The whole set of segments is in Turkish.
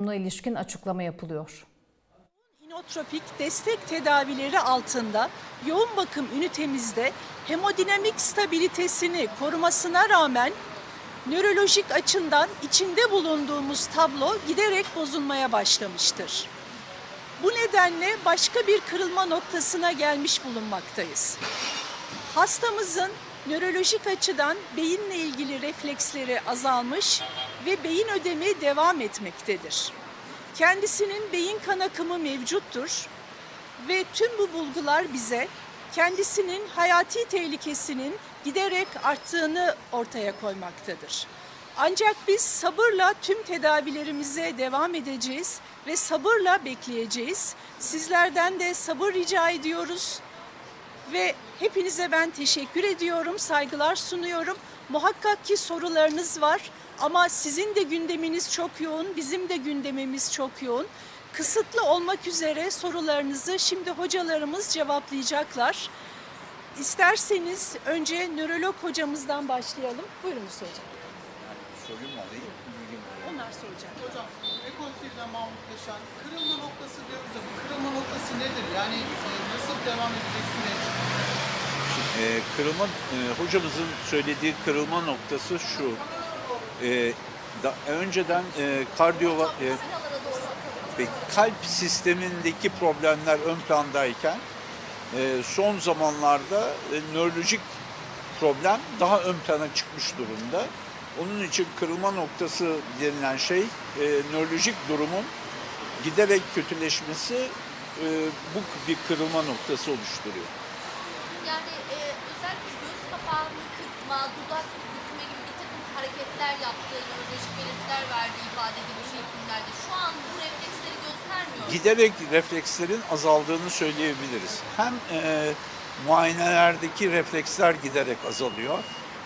Buna ilişkin açıklama yapılıyor. İnotropik destek tedavileri altında yoğun bakım ünitemizde hemodinamik stabilitesini korumasına rağmen nörolojik açından içinde bulunduğumuz tablo giderek bozulmaya başlamıştır. Bu nedenle başka bir kırılma noktasına gelmiş bulunmaktayız. Hastamızın nörolojik açıdan beyinle ilgili refleksleri azalmış ve beyin ödemi devam etmektedir. Kendisinin beyin kan akımı mevcuttur ve tüm bu bulgular bize kendisinin hayati tehlikesinin giderek arttığını ortaya koymaktadır. Ancak biz sabırla tüm tedavilerimize devam edeceğiz ve sabırla bekleyeceğiz. Sizlerden de sabır rica ediyoruz. Ve hepinize ben teşekkür ediyorum, saygılar sunuyorum. Muhakkak ki sorularınız var ama sizin de gündeminiz çok yoğun, bizim de gündemimiz çok yoğun. Kısıtlı olmak üzere sorularınızı şimdi hocalarımız cevaplayacaklar. İsterseniz önce nörolog hocamızdan başlayalım. Buyurunuz hocam. Sorayım mı alayım? bilgim. Onlar soracak. Hocam ekolojiden Mahmut Yaşar kırılma noktası diyoruz da bu kırılma noktası nedir? Yani e, nasıl devam edecek süreç? E, kırılma, e, hocamızın söylediği kırılma noktası şu. E, da, önceden e, kardiyo e, kalp sistemindeki problemler ön plandayken e, son zamanlarda e, nörolojik problem daha ön plana çıkmış durumda. Onun için kırılma noktası denilen şey e, nörolojik durumun giderek kötüleşmesi e, bu bir kırılma noktası oluşturuyor. Yani e, özellikle göz kırpma, dudak bükme gibi bir takım hareketler yaptığı, nörolojik belirtiler verdiği ifade edilmiş ilk günlerde. Şu an bu refleksleri göstermiyor. giderek reflekslerin azaldığını söyleyebiliriz. Hem e, muayenelerdeki refleksler giderek azalıyor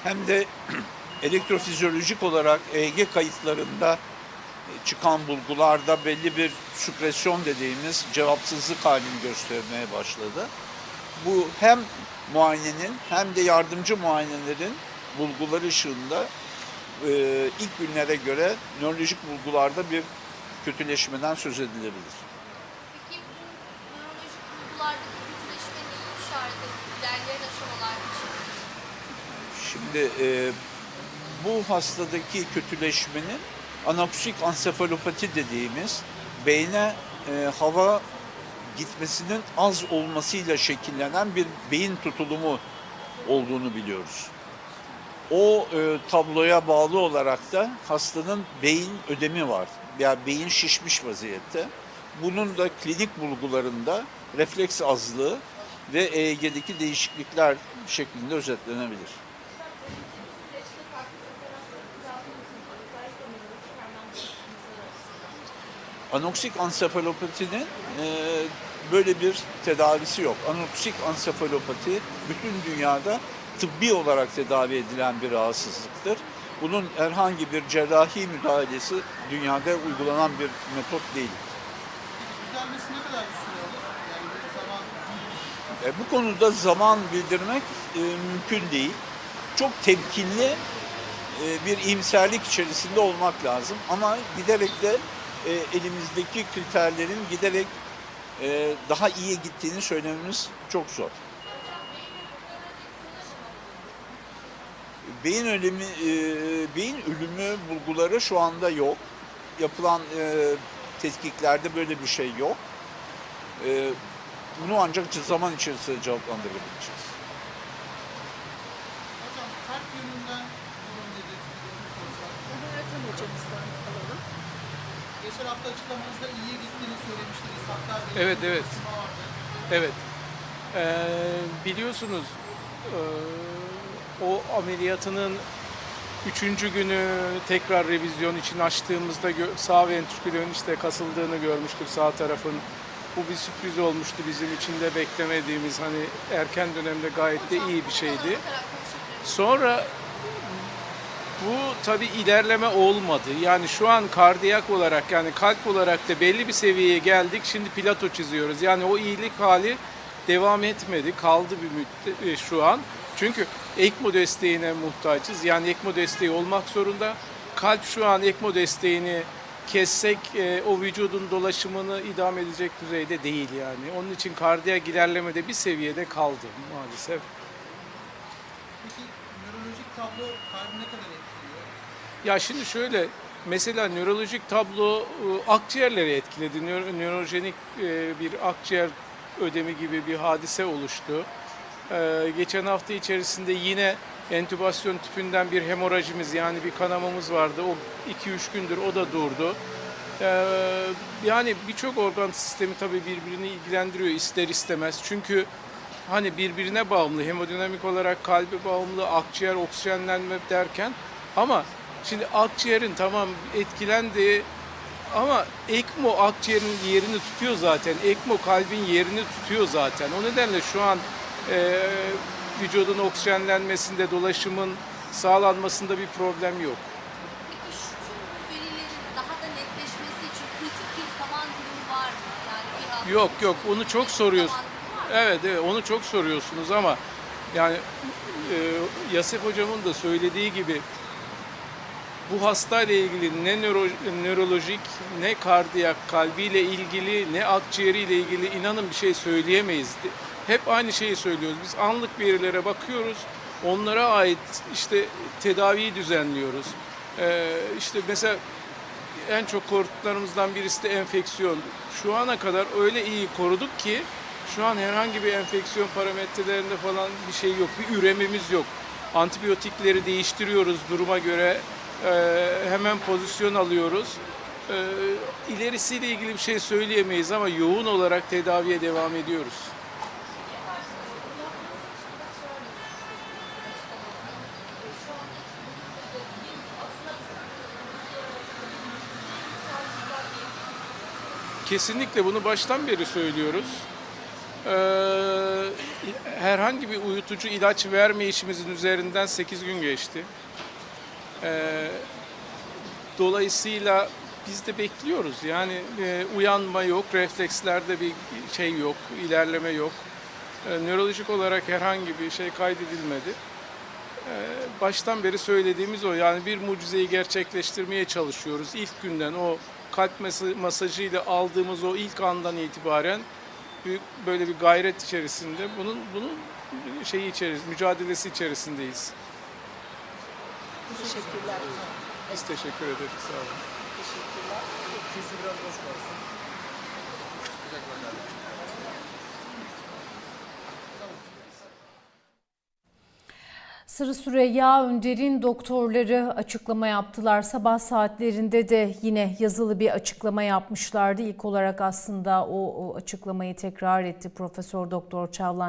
hem de elektrofizyolojik olarak EEG kayıtlarında e, çıkan bulgularda belli bir süpresyon dediğimiz cevapsızlık halini göstermeye başladı. Bu hem muayenenin hem de yardımcı muayenelerin bulguları ışığında e, ilk günlere göre nörolojik bulgularda bir kötüleşmeden söz edilebilir. Peki bu nörolojik bulgulardaki kötüleşme neyi işaret ediyor? İlerleyen aşamalar için. Şimdi e, bu hastadaki kötüleşmenin anaksik ansefalopati dediğimiz beyne e, hava gitmesinin az olmasıyla şekillenen bir beyin tutulumu olduğunu biliyoruz. O e, tabloya bağlı olarak da hastanın beyin ödemi var. Yani beyin şişmiş vaziyette. Bunun da klinik bulgularında refleks azlığı ve EEG'deki değişiklikler şeklinde özetlenebilir. Anoksik ansefalopatinin e, böyle bir tedavisi yok. Anoksik ansefalopati bütün dünyada tıbbi olarak tedavi edilen bir rahatsızlıktır. Bunun herhangi bir cerrahi müdahalesi dünyada uygulanan bir metot değil. Düzelmesi ne kadar bir süre alır? Yani bir zaman E, bu konuda zaman bildirmek e, mümkün değil. Çok temkinli e, bir iyimserlik içerisinde olmak lazım. Ama giderek de e, elimizdeki kriterlerin giderek e, daha iyiye gittiğini söylememiz çok zor. Beyin ölümü, e, beyin ölümü bulguları şu anda yok. Yapılan e, tetkiklerde böyle bir şey yok. Bunu ancak zaman içerisinde cevaplandırabileceğiz. hocam kalp yönünden durum nedir? Bir sorsak. Onu Ertan hocamızdan alalım. Geçen hafta açıklamanızda iyiye gittiğini söylemiştiniz. Hatta Evet, evet. Evet. Ee, biliyorsunuz ee, o ameliyatının üçüncü günü tekrar revizyon için açtığımızda sağ ventrikülün işte kasıldığını görmüştük sağ tarafın. Bu bir sürpriz olmuştu bizim için de beklemediğimiz hani erken dönemde gayet de iyi bir şeydi. Sonra bu tabi ilerleme olmadı. Yani şu an kardiyak olarak yani kalp olarak da belli bir seviyeye geldik. Şimdi plato çiziyoruz. Yani o iyilik hali devam etmedi. Kaldı bir müddet e, şu an. Çünkü ECMO desteğine muhtaçız. Yani ECMO desteği olmak zorunda. Kalp şu an ECMO desteğini kessek e, o vücudun dolaşımını idame edecek düzeyde değil yani. Onun için kardiyak ilerlemede bir seviyede kaldı maalesef. Peki nörolojik tablo kalbi ne kadar etkiliyor? Ya şimdi şöyle mesela nörolojik tablo e, akciğerleri etkiledi. Nö- Nörojenik e, bir akciğer ödemi gibi bir hadise oluştu. Geçen hafta içerisinde yine entübasyon tüpünden bir hemorajimiz yani bir kanamamız vardı. O 2-3 gündür o da durdu. Yani birçok organ sistemi tabii birbirini ilgilendiriyor ister istemez. Çünkü hani birbirine bağımlı, hemodinamik olarak kalbe bağımlı, akciğer oksijenlenme derken ama şimdi akciğerin tamam etkilendi ama ECMO akciğerin yerini tutuyor zaten. ECMO kalbin yerini tutuyor zaten. O nedenle şu an e, vücudun oksijenlenmesinde, dolaşımın sağlanmasında bir problem yok. Peki şu tüm bu verilerin daha da netleşmesi için kritik bir zaman dilimi var mı? Yani bir hafta Yok yok onu çok soruyorsun. Evet evet onu çok soruyorsunuz ama yani e, Yasif hocamın da söylediği gibi bu hastayla ilgili ne nöro, nörolojik ne kardiyak kalbiyle ilgili ne akciğeriyle ilgili inanın bir şey söyleyemeyiz. Hep aynı şeyi söylüyoruz. Biz anlık verilere bakıyoruz. Onlara ait işte tedaviyi düzenliyoruz. Ee, işte mesela en çok korktuklarımızdan birisi de enfeksiyon. Şu ana kadar öyle iyi koruduk ki şu an herhangi bir enfeksiyon parametrelerinde falan bir şey yok. Bir üremimiz yok. Antibiyotikleri değiştiriyoruz duruma göre. Ee, hemen pozisyon alıyoruz. Ee, ilerisiyle ilgili bir şey söyleyemeyiz ama yoğun olarak tedaviye devam ediyoruz. Kesinlikle bunu baştan beri söylüyoruz. Ee, herhangi bir uyutucu ilaç vermeyişimizin üzerinden 8 gün geçti. Ee, dolayısıyla biz de bekliyoruz. Yani e, uyanma yok, reflekslerde bir şey yok, ilerleme yok. Ee, nörolojik olarak herhangi bir şey kaydedilmedi. Ee, baştan beri söylediğimiz o. Yani bir mucizeyi gerçekleştirmeye çalışıyoruz. İlk günden o kalp masa- masajıyla aldığımız o ilk andan itibaren büyük böyle bir gayret içerisinde bunun bunun şeyi içerisinde mücadelesi içerisindeyiz. Teşekkürler. Biz teşekkür ederiz. Sağ olun. Sırı Süreyya Önder'in doktorları açıklama yaptılar. Sabah saatlerinde de yine yazılı bir açıklama yapmışlardı. İlk olarak aslında o, o açıklamayı tekrar etti Profesör Doktor Çağlan